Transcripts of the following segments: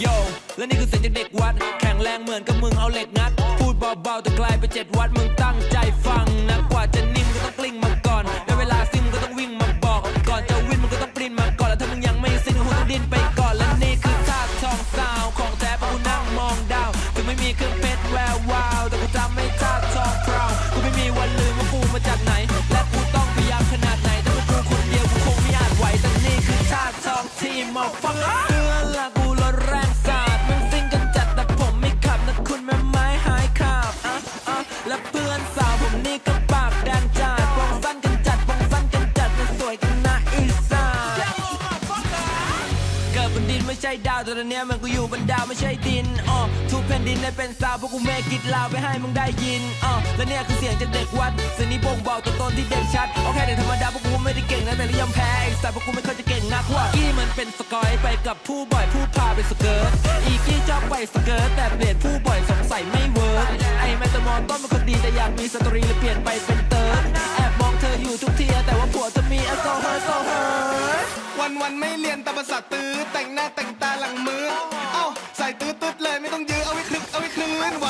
โยและนี่คือเสียงจากเด็กวัด แข็งแรงเหมือนกับมึงเอาเหล็กงัด พูดเบาๆแต่ไกลไปเจ็ดวัด มึงตั้งใจฟังนะกว่าจะนิ่มก็ต้องกลิ้งมาก่อน ได้เวลาซิมก็ต้องวิ่งมา อนี้มันกูอยู่บนดาวไม่ใช่ดินอ๋อทุกแผ่นดินได้เป็นสาวพวกกูเมกิดลาวไปให้มึงได้ยินอ๋อและเนี่ยคือเสียงจากเด็กวัดเสียงนี้บ่งบอกตัวตนที่เด่นชัดโอเคเด็กธรรมดาพวกกูไม่ได้เก่งนะแต่ก็ยอมแพ้ไอ้สัตว์พวกกูไม่ค่อยจะเก่งนักว่ากี้มันเป็นสกอยไปกับผู้บ่อยผู้พาไปสเกิร์ตอีกี้ชอบไปสเกิร์ตแต่เปลี่ยนผู้บ่อยสงสัยไม่เวิร์กไอ้แมตตมอนต้นเป็นคนดีแต่อยากมีสตรีเลยเปลี่ยนไปเป็นเติร์ดแอบมองเธออยู่ทุกทีแต่ว่าผัวจะมีแอลกอฮอล์โซเฮอร์ วันวันไม่เรียนแต่ภาษาตื้อแต่งหน้าแต่งตาหลังมือ เอ้าใส่ตื้อตื้อเลยไม่ต้องยื้อเอาไว้คลึกเอาไว้คลื่นไหว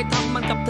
ได้ทำมันกับเธ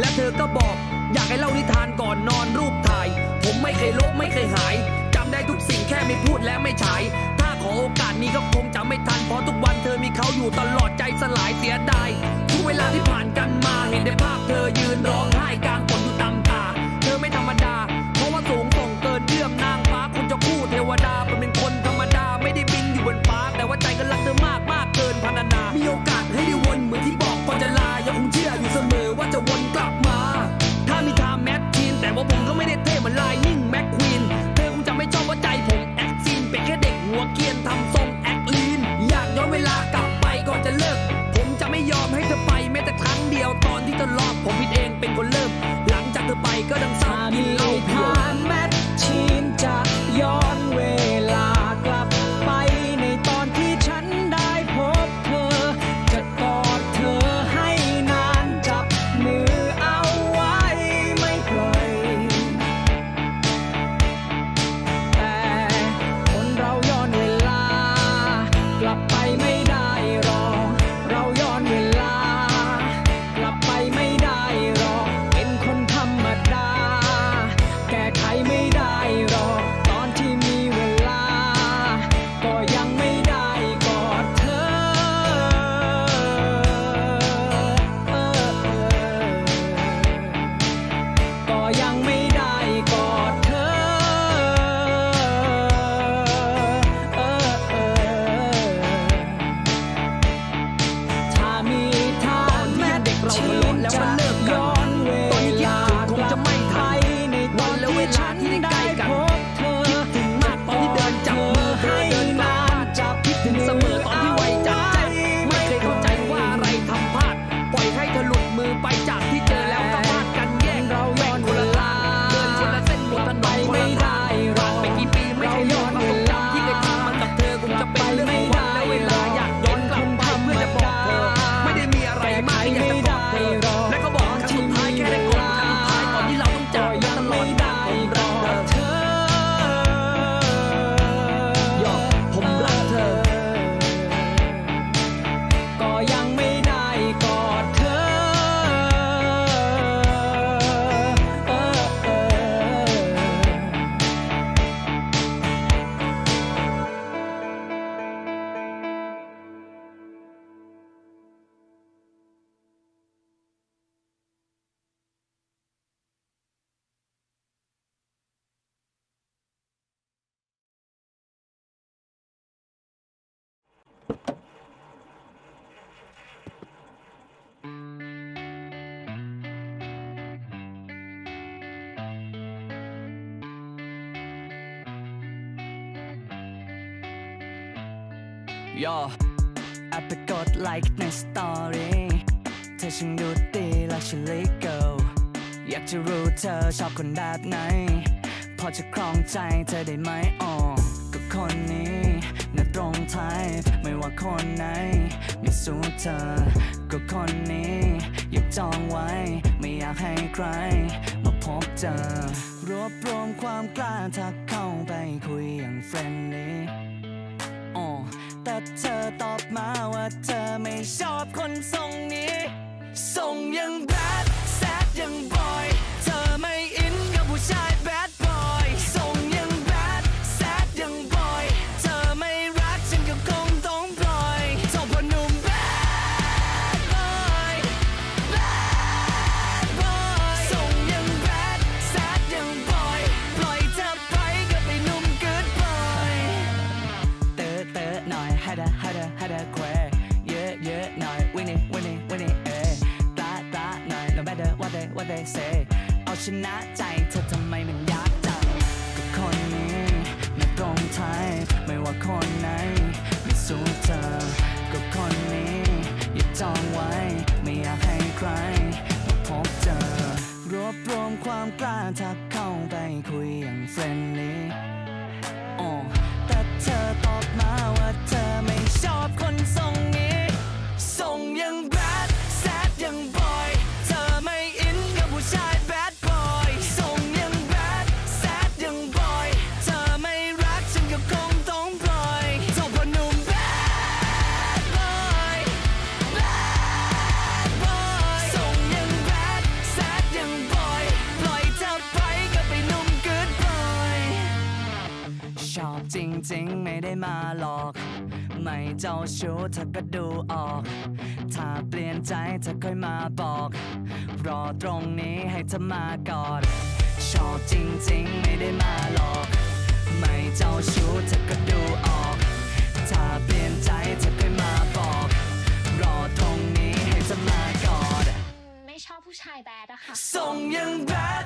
และเธอก็บอก อยากให้เล่านิทานก่อนนอนรูปถ่าย ผมไม่เคยลบไม่เคยหายจำได้ทุกสิ่งแค่ไม่พูดและไม่ฉาย ถ้าขอโอกาสนี้ก็คงจำไม่ทันเพราะทุกวันเธอมีเขาอยู่ตลอดใจสลายเสียดายทุกเวลาที่ผ่านกันมาเห็นได้ภาพเธอยืนร้องไห้กลาง 的伟大。 ย่อแอปไปกดไลค์ในสตอรี่เธอช่างดูดีลักชัวรี่เกิลอยากจะรู้เธอชอบคนแบบไหน พอจะครองใจเธอได้ไหมอ๋อก็คนนี้น่ะตรงไทยไม่ว่าคนไหนมีสู้เธอ ก็คนนี้ อยากจองไว้ ไม่อยากให้ใคร มาพบเจอ รวบรวมความกล้าทักเข้าไปคุยอย่างเฟรนลี่ แต่เธอตอบมาว่าเธอไม่ชอบคนทรงนี้ ทรงยังแบดแซดยัง กล้าทักเข้าไปคุยอย่างเฟรนลี่ อบจริงๆไม่ได้มาหลอก ไม่เจ้าชู้เธอก็ดูออก ถ้าเปลี่ยนใจเธอค่อยมาบอก รอตรงนี้ให้เธอมากอด ชอบจริงๆไม่ได้มาหลอก ไม่เจ้าชู้เธอก็ดูออก ถ้าเปลี่ยนใจเธอค่อยมาบอก รอตรงนี้ให้เธอมากอด ไม่ชอบผู้ชายแบดอะค่ะ ส่งยังแบดแซด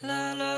ใจ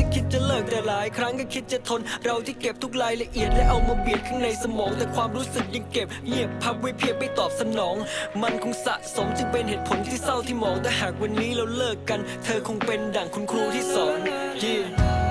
จะเลิกแต่หลายครั้งก็คิดจะทน เราที่เก็บทุกรายละเอียดและเอามาเบียดข้างในสมอง แต่ความรู้สึกยังเก็บเงียบพับไว้เพียงไม่ตอบสนอง มันคงสะสมจึงเป็นเหตุผลที่เศร้าที่มองแต่หากวันนี้เราเลิกกัน เธอคงเป็นดั่งคุณครูที่สอน yeah.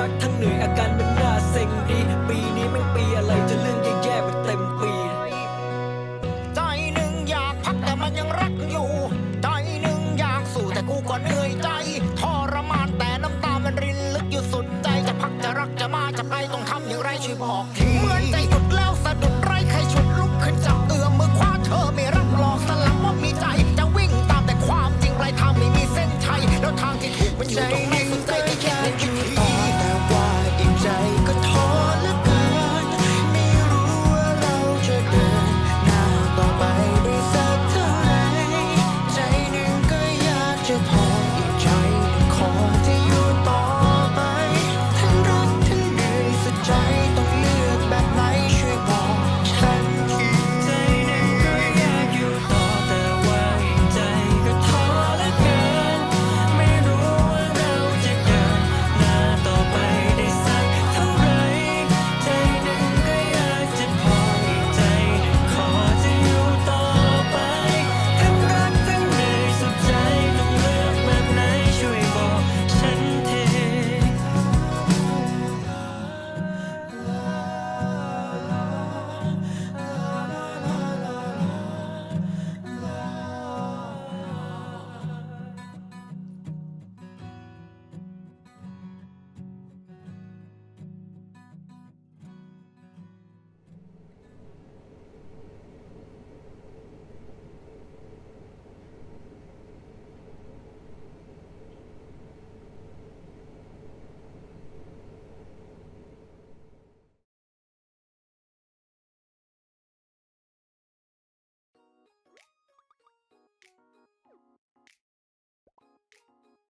รักทั้งเหนื่อยอาการมันน่าเซ็งดี ปีนี้ม่งปีอะไรจะเรื่องแย่ๆมาเต็มปี ใจหนึ่งอยากพักแต่มันยังรักอยู่ ใจหนึ่งอยากสู้แต่กูก็เหนื่อยใจทรมานแต่น้ำตามันรินลึกอยู่สุดใจจะพักจะรักจะมาจะไปต้องทำอย่างไรช่วยบอกทีเหมือนใจหยุด